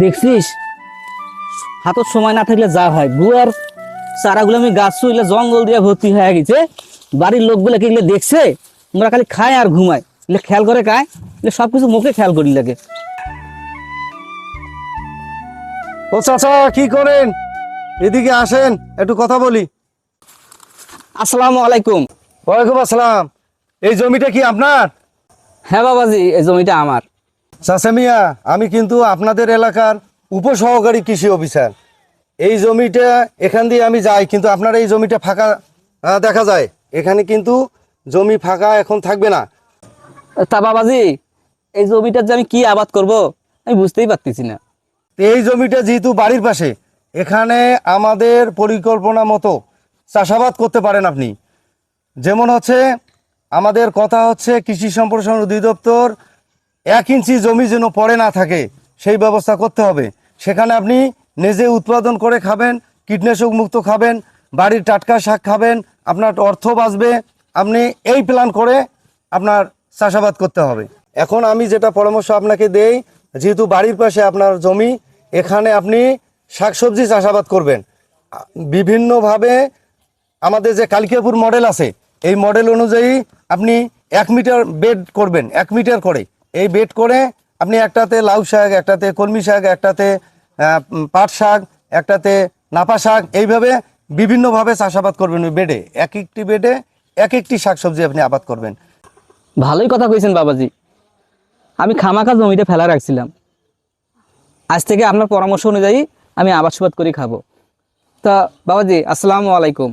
দেখছিস? হাতত সময় না থাকলে যা হয়। গুয়ার চারাগুলো আমি গাছ চুইলে জঙ্গল দিয়ে ভর্তি হয়ে গেছে। বাড়ির লোকগুলো কি দেখছে? আমরা খালি খায় আর ঘুমায়। এগুলো খেয়াল করে খায়। এগুলো সব কিছু মুখে খেয়াল করি লাগে। ও চাচা কি করেন? এদিকে আসেন একটু কথা বলি। আসসালামু আলাইকুম। ওয়ালাইকুম আসসালাম। এই জমিটা কি আপনার? হ্যাঁ বাবাজি এই জমিটা আমার। চাচা মিয়া আমি কিন্তু আপনাদের এলাকার উপসহকারী কৃষি অফিসার। এই জমিটা এখান দিয়ে আমি যাই কিন্তু আপনার এই জমিটা ফাঁকা দেখা যায়। এখানে কিন্তু জমি ফাঁকা এখন থাকবে না। তা বাবাজি এই জমিটার যে আমি কি আবাদ করব আমি বুঝতেই পারতেছি না। তো এই জমিটা যেহেতু বাড়ির পাশে এখানে আমাদের পরিকল্পনা মতো চাষাবাদ করতে পারেন আপনি। যেমন হচ্ছে আমাদের কথা হচ্ছে কৃষি সম্প্রসারণ অধিদপ্তর এক ইঞ্চি জমি যেন পড়ে না থাকে, সেই ব্যবস্থা করতে হবে। সেখানে আপনি নিজে উৎপাদন করে খাবেন, কীটনাশক মুক্ত খাবেন, বাড়ির টাটকা শাক খাবেন, আপনার অর্থ বাঁচবে, আপনি এই প্ল্যান করে আপনার চাষাবাদ করতে হবে। এখন আমি যেটা পরামর্শ আপনাকে দেই, যেহেতু বাড়ির পাশে আপনার জমি, এখানে আপনি শাকসবজি চাষাবাদ করবেন। বিভিন্নভাবে আমাদের যে কালিকাপুর মডেল আছে, এই মডেল অনুযায়ী আপনি এক মিটার বেড করবেন, এক মিটার করে। এই বেড করে আপনি একটাতে লাউ শাক, একটাতে কলমি শাক, একটাতে পাট শাক, একটাতে নাপা শাক, এইভাবে বিভিন্নভাবে চাষাবাদ করবেন ওই বেডে। এক একটি বেডে এক একটি শাকসবজি আপনি আবাদ করবেন। ভালোই কথা কইছেন বাবাজি। আমি খামাখা জমিতে ফেলা রাখছিলাম। আজ থেকে আপনার পরামর্শ অনুযায়ী আমি আবাদ সুবাদ করে খাব। তা বাবাজি, আসসালামু আলাইকুম।